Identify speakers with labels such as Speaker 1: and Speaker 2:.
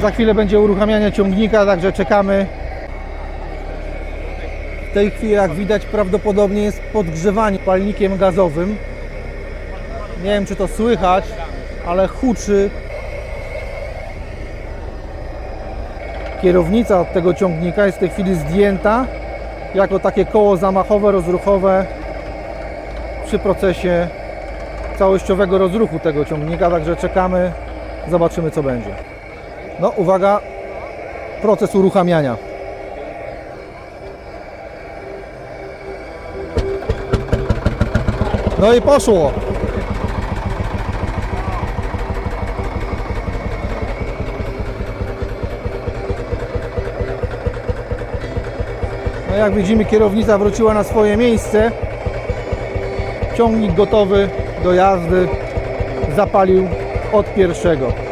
Speaker 1: Za chwilę będzie uruchamianie ciągnika, także czekamy. W tej chwili, jak widać, prawdopodobnie jest podgrzewanie palnikiem gazowym. Nie wiem, czy to słychać, ale huczy. Kierownica od tego ciągnika jest w tej chwili zdjęta jako takie koło zamachowe, rozruchowe przy procesie całościowego rozruchu tego ciągnika, także czekamy, zobaczymy co będzie. No uwaga, proces uruchamiania. No i poszło. No jak widzimy kierownica wróciła na swoje miejsce. Ciągnik gotowy do jazdy. Zapalił od pierwszego.